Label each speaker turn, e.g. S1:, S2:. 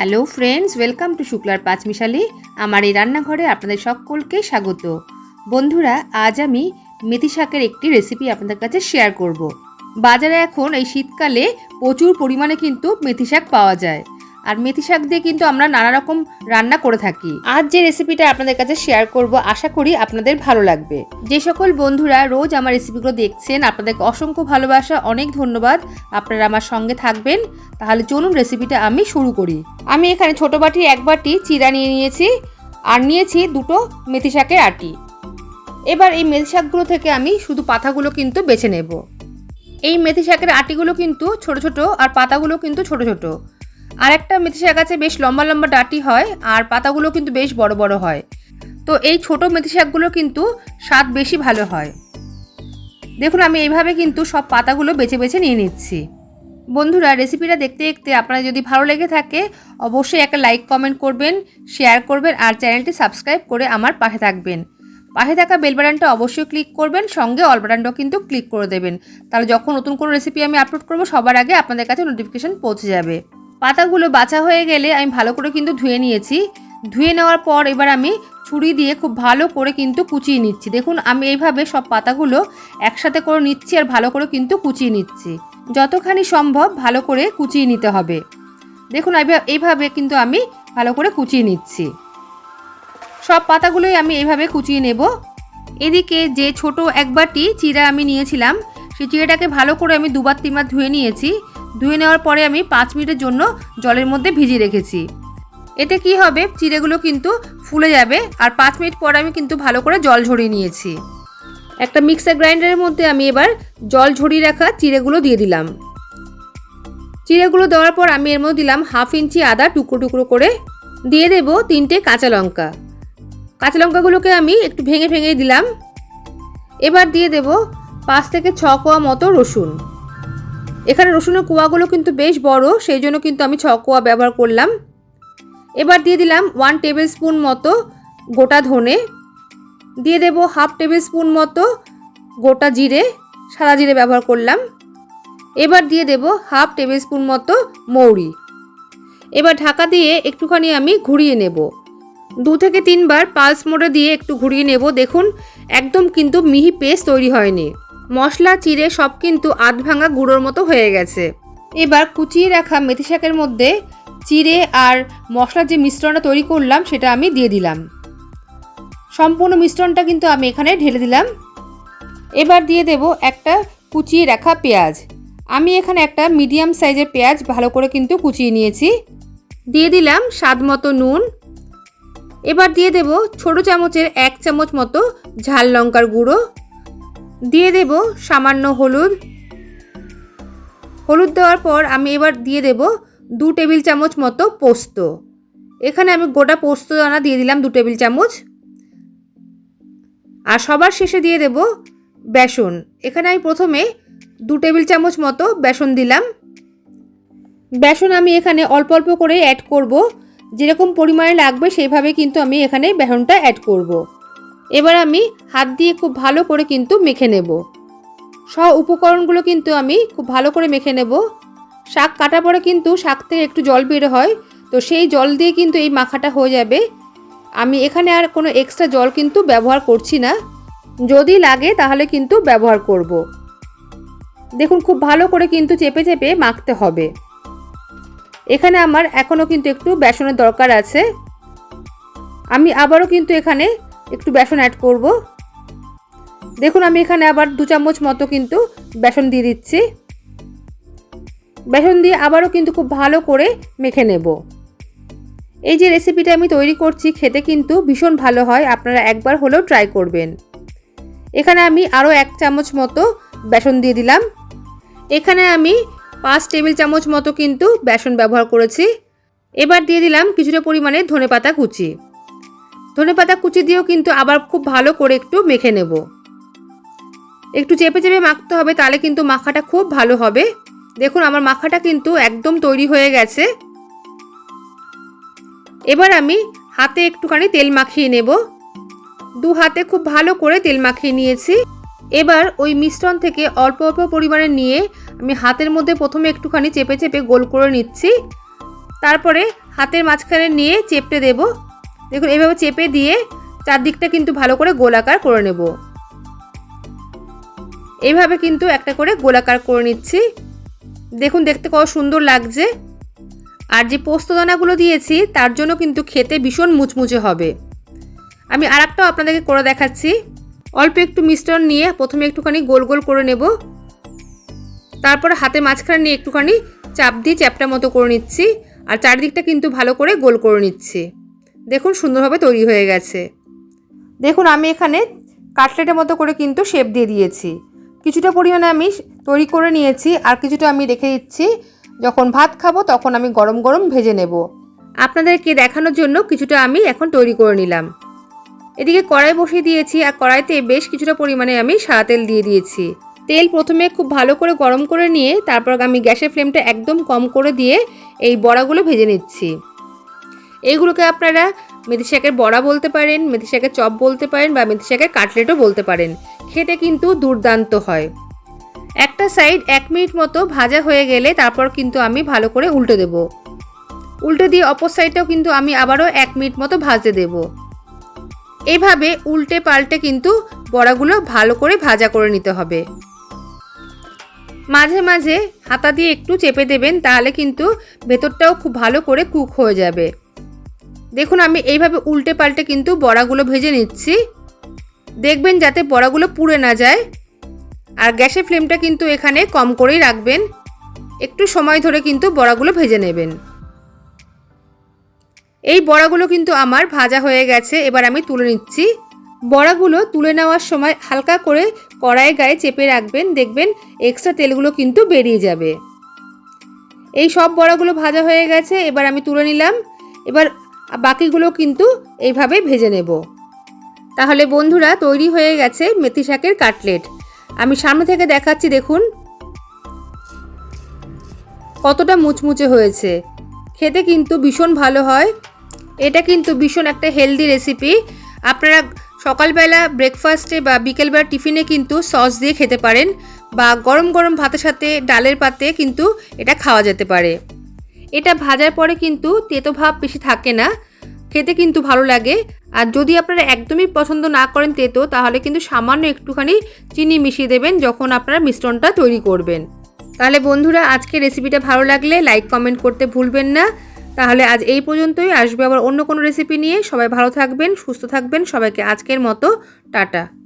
S1: Hello friends, welcome to শুক্লার পাঁচমিশালি আমার এই রান্নাঘরে আপনাদের সকলকে স্বাগত। বন্ধুরা, আজ আমি মেথি শাকের একটি রেসিপি আপনাদের কাছে শেয়ার করব। বাজারে এখন এই শীতকালে প্রচুর পরিমাণে কিন্তু মেথি শাক পাওয়া যায়। আর মেথি শাক দিয়ে কিন্তু আমরা নানা রকম রান্না করে থাকি। আজ যে রেসিপিটা আপনাদের কাছে শেয়ার করব, আশা করি আপনাদের ভালো লাগবে। যে সকল বন্ধুরা রোজ আমার রেসিপিগুলো দেখছেন, আপনাদেরকে অসংখ্য ভালোবাসা, অনেক ধন্যবাদ। আপনারা আমার সঙ্গে থাকবেন। তাহলে চলুন রেসিপিটা আমি শুরু করি। আমি এখানে ছোটো বাটি এক বাটি চিরা নিয়ে নিয়েছি, আর নিয়েছি দুটো মেথি শাকের আটি। এবার এই মেথি শাকগুলো থেকে আমি শুধু পাতাগুলো কিন্তু বেছে নেব। এই মেথি শাকের আটিগুলো কিন্তু ছোট ছোট, আর পাতাগুলো কিন্তু ছোট ছোট। আর একটা মেথি শাক আছে বেশ লম্বা লম্বা ডাটি হয় আর পাতাগুলো কিন্তু বেশ বড় বড় হয়। তো এই ছোট মেথি শাকগুলো কিন্তু স্বাদ বেশি ভালো হয়। দেখুন, আমি এইভাবে কিন্তু সব পাতাগুলো বেছে বেছে নিয়ে নিচ্ছি। বন্ধুরা, রেসিপিটা দেখতে দেখতে আপনার যদি ভালো লেগে থাকে, অবশ্যই একটা লাইক, কমেন্ট করবেন, শেয়ার করবেন আর চ্যানেলটি সাবস্ক্রাইব করে আমার পাশে থাকবেন। পাশে থাকা বেল বাটনটা অবশ্যই ক্লিক করবেন, সঙ্গে অল বাটনটাও কিন্তু ক্লিক করে দেবেন। তাহলে যখন নতুন কোনো রেসিপি আমি আপলোড করব, সবার আগে আপনাদের কাছে নোটিফিকেশান পৌঁছে যাবে। পাতাগুলো বাছা হয়ে গেলে আমি ভালো করে কিন্তু ধুয়ে নিয়েছি। ধুয়ে নেওয়ার পর এবার আমি ছুরি দিয়ে খুব ভালো করে কিন্তু কুচিয়ে নিচ্ছি। দেখুন, আমি এইভাবে সব পাতাগুলো একসাথে করে নিচ্ছি আর ভালো করে কিন্তু কুচিয়ে নিচ্ছি। যতখানি সম্ভব ভালো করে কুচিয়ে নিতে হবে। দেখুন এইভাবে কিন্তু আমি ভালো করে কুচিয়ে নিচ্ছি। সব পাতাগুলোই আমি এইভাবে কুচিয়ে নেব। এদিকে যে ছোট এক বাটি চিরা আমি নিয়েছিলাম, সেই চিড়াটাকে ভালো করে আমি দুবার তিনবার ধুয়ে নিয়েছি। ধুয়ে নেওয়ার পরে আমি পাঁচ মিনিটের জন্য জলের মধ্যে ভিজিয়ে রেখেছি। এতে কি হবে? চিড়েগুলো কিন্তু ফুলে যাবে আর পাঁচ মিনিট পর আমি কিন্তু ভালো করে জল ঝরিয়ে নিয়েছি। একটা মিক্সার গ্রাইন্ডারের মধ্যে আমি এবার জল ঝরিয়ে রাখা চিড়েগুলো দিয়ে দিলাম। চিড়েগুলো দেওয়ার পর আমি এর মধ্যে দিলাম হাফ ইঞ্চি আদা টুকরো টুকরো করে। দিয়ে দেব তিনটে কাঁচা লঙ্কা। কাঁচা লঙ্কাগুলোকে আমি একটু ভেঙে ভেঙে দিলাম। এবার দিয়ে দেব পাঁচ থেকে ছ কোয়া মতো রসুন। এখানে রসুনের কোয়াগুলো কিন্তু বেশ বড়, সেই জন্য কিন্তু আমি ছ কোয়া ব্যবহার করলাম। এবার দিয়ে দিলাম ওয়ান টেবিল স্পুন মতো গোটা ধনে। দিয়ে দেব হাফ টেবিল স্পুন মতো গোটা জিরে, সাদা জিরে ব্যবহার করলাম। এবার দিয়ে দেব হাফ টেবিল স্পুন মতো মৌরি। এবার ঢাকা দিয়ে একটুখানি আমি ঘুরিয়ে নেব। দু থেকে তিনবার পালস মোড়ে দিয়ে একটু ঘুরিয়ে নেব। দেখুন, একদম কিন্তু মিহি পেস্ট তৈরি হয়নি। মশলা, চিড়ে সব কিন্তু আধ ভাঙা গুঁড়োর মতো হয়ে গেছে। এবার কুচিয়ে রাখা মেথি শাকের মধ্যে চিড়ে আর মশলার যে মিশ্রণটা তৈরি করলাম, সেটা আমি দিয়ে দিলাম। সম্পূর্ণ মিশ্রণটা কিন্তু আমি এখানে ঢেলে দিলাম। এবার দিয়ে দেব একটা কুচিয়ে রাখা পেঁয়াজ। আমি এখানে একটা মিডিয়াম সাইজের পেঁয়াজ ভালো করে কিন্তু কুচিয়ে নিয়েছি। দিয়ে দিলাম স্বাদ মতো নুন। এবার দিয়ে দেব ছোট চামচের এক চামচ মতো ঝাল লঙ্কার গুঁড়ো। দিয়ে দেব সামান্য হলুদ। হলুদ দেওয়ার পর আমি এবার দিয়ে দেব দু টেবিল চামচ মতো পোস্ত। এখানে আমি গোটা পোস্ত দানা দিয়ে দিলাম দু টেবিল চামচ। আর সবার শেষে দিয়ে দেব বেসন। এখানে আমি প্রথমে দু টেবিল চামচ মতো বেসন দিলাম। বেসন আমি এখানে অল্প অল্প করে অ্যাড করব। যেরকম পরিমাণে লাগবে সেইভাবে কিন্তু আমি এখানে বেসনটা অ্যাড করব। এবার আমি হাত দিয়ে খুব ভালো করে কিন্তু মেখে নেব। সব উপকরণগুলো কিন্তু আমি খুব ভালো করে মেখে নেব। শাক কাটার পরে কিন্তু শাক থেকে একটু জল বের হয়, তো সেই জল দিয়ে কিন্তু এই মাখাটা হয়ে যাবে। আমি এখানে আর কোনো এক্সট্রা জল কিন্তু ব্যবহার করছি না। যদি লাগে তাহলে কিন্তু ব্যবহার করব। দেখুন খুব ভালো করে কিন্তু চেপে চেপে মাখতে হবে। এখানে আমার এখনও কিন্তু একটু বেসনের দরকার আছে। আমি আবারও কিন্তু এখানে একটু বেসন অ্যাড করব। দেখুন, আমি এখানে আবার দু চামচ মতো কিন্তু বেসন দিয়ে দিচ্ছি। বেসন দিয়ে আবারও কিন্তু খুব ভালো করে মেখে নেব। এই যে রেসিপিটা আমি তৈরি করছি, খেতে কিন্তু ভীষণ ভালো হয়, আপনারা একবার হলেও ট্রাই করবেন। এখানে আমি আরও এক চামচ মতো বেসন দিয়ে দিলাম। এখানে আমি পাঁচ টেবিল চামচ মতো কিন্তু বেসন ব্যবহার করেছি। এবার দিয়ে দিলাম কিছুটা পরিমাণে ধনে পাতা কুচি। ধনে পাতা কুচি দিয়েও কিন্তু আবার খুব ভালো করে একটু মেখে নেব। একটু চেপে চেপে মাখতে হবে, তাহলে কিন্তু মাখাটা খুব ভালো হবে। দেখুন, আমার মাখাটা কিন্তু একদম তৈরি হয়ে গেছে। এবার আমি হাতে একটুখানি তেল মাখিয়ে নেব। দু হাতে খুব ভালো করে তেল মাখিয়ে নিয়েছি। এবার ওই মিশ্রণ থেকে অল্প অল্প পরিমাণে নিয়ে আমি হাতের মধ্যে প্রথমে একটুখানি চেপে চেপে গোল করে নিচ্ছি। তারপরে হাতের মাঝখানে নিয়ে চেপটে দেব। দেখুন, এইভাবে চেপে দিয়ে চারদিকটা কিন্তু ভালো করে গোলাকার করে নেব। এইভাবে কিন্তু একটা করে গোলাকার করে নিচ্ছি। দেখুন, দেখতে কত সুন্দর লাগছে। আর যে পোস্তদানাগুলো দিয়েছি, তার জন্য কিন্তু খেতে ভীষণ মুচমুচে হবে। আমি আর একটাও আপনাদেরকে করে দেখাচ্ছি। অল্প একটু মিশ্রণ নিয়ে প্রথমে একটুখানি গোল গোল করে নেব। তারপর হাতে মাঝখানে নিয়ে একটুখানি চাপ দিয়ে চ্যাপটা মতো করে নিচ্ছি। আর চারিদিকটা কিন্তু ভালো করে গোল করে নিচ্ছি। দেখুন সুন্দরভাবে তৈরি হয়ে গেছে। দেখুন আমি এখানে কাটলেটের মতো করে কিন্তু শেপ দিয়ে দিয়েছি। কিছুটা পরিমাণে আমি তৈরি করে নিয়েছি আর কিছুটা আমি রেখে দিচ্ছি। যখন ভাত খাব তখন আমি গরম গরম ভেজে নেব। আপনাদেরকে দেখানোর জন্য কিছুটা আমি এখন তৈরি করে নিলাম। এদিকে কড়াই বসিয়ে দিয়েছি আর কড়াইতে বেশ কিছুটা পরিমাণে আমি সাদা তেল দিয়ে দিয়েছি। তেল প্রথমে খুব ভালো করে গরম করে নিয়ে তারপর আমি গ্যাসের ফ্লেমটা একদম কম করে দিয়ে এই বড়াগুলো ভেজে নিচ্ছি। এইগুলোকে আপনারা মেথি শাকের বড়া বলতে পারেন, মেথি শাকের চপ বলতে পারেন বা মেথি শাকের কাটলেটও বলতে পারেন। খেতে কিন্তু দুর্দান্ত হয়। একটা সাইড এক মিনিট মতো ভাজা হয়ে গেলে তারপর কিন্তু আমি ভালো করে উল্টে দেব। উল্টে দিয়ে অপর সাইডটাও কিন্তু আমি আবারও এক মিনিট মতো ভাজতে দেব। এভাবে উল্টে পাল্টে কিন্তু বড়াগুলো ভালো করে ভাজা করে নিতে হবে। মাঝে মাঝে হাতা দিয়ে একটু চেপে দেবেন, তাহলে কিন্তু ভেতরটাও খুব ভালো করে কুক হয়ে যাবে। দেখুন, আমি এইভাবে উল্টে পাল্টে কিন্তু বড়াগুলো ভেজে নিচ্ছি। দেখবেন যাতে বড়াগুলো পুড়ে না যায়। আর গ্যাসের ফ্লেমটা কিন্তু এখানে কম করেই রাখবেন। একটু সময় ধরে কিন্তু বড়াগুলো ভেজে নেবেন। এই বড়াগুলো কিন্তু আমার ভাজা হয়ে গেছে, এবার আমি তুলে নিচ্ছি। বড়াগুলো তুলে নেওয়ার সময় হালকা করে কড়াই গায়ে চেপে রাখবেন, দেখবেন এক্সট্রা তেলগুলো কিন্তু বেরিয়ে যাবে। এই সব বড়াগুলো ভাজা হয়ে গেছে, এবার আমি তুলে নিলাম। এবার বাকিগুলো কিন্তু এইভাবে ভেজে নেব। তাহলে বন্ধুরা, তৈরি হয়ে গেছে মেথি শাকের কাটলেট। আমি সামনে থেকে দেখাচ্ছি, দেখুন। কতটা মুচমুচে হয়েছে। খেতে কিন্তু ভীষণ ভালো হয়। এটা কিন্তু ভীষণ একটা হেলদি রেসিপি আপনারা সকালবেলা ব্রেকফাস্টে বা বিকেলবেলা টিফিনে কিন্তু সস দিয়ে খেতে পারেন বা গরম গরম ভাতের সাথে ডালের পাতে কিন্তু এটা খাওয়া যেতে পারে। এটা ভাজার পরে কিন্তু তেতো ভাব বেশি থাকে না। খেতে কিন্তু ভালো লাগে। আর যদি আপনারা একদমই পছন্দ না করেন তেতো, তাহলে কিন্তু সামান্য একটুখানি চিনি মিশিয়ে দেবেন যখন আপনারা মিশ্রণটা তৈরি করবেন। তাহলে বন্ধুরা আজকে রেসিপিটা ভালো লাগলে লাইক কমেন্ট করতে ভুলবেন না। তাহলে আজ এই পর্যন্তই। আসবে আবার অন্য কোনো রেসিপি নিয়ে। সবাই ভালো থাকবেন, সুস্থ থাকবেন। সবাইকে আজকের মতো টাটা।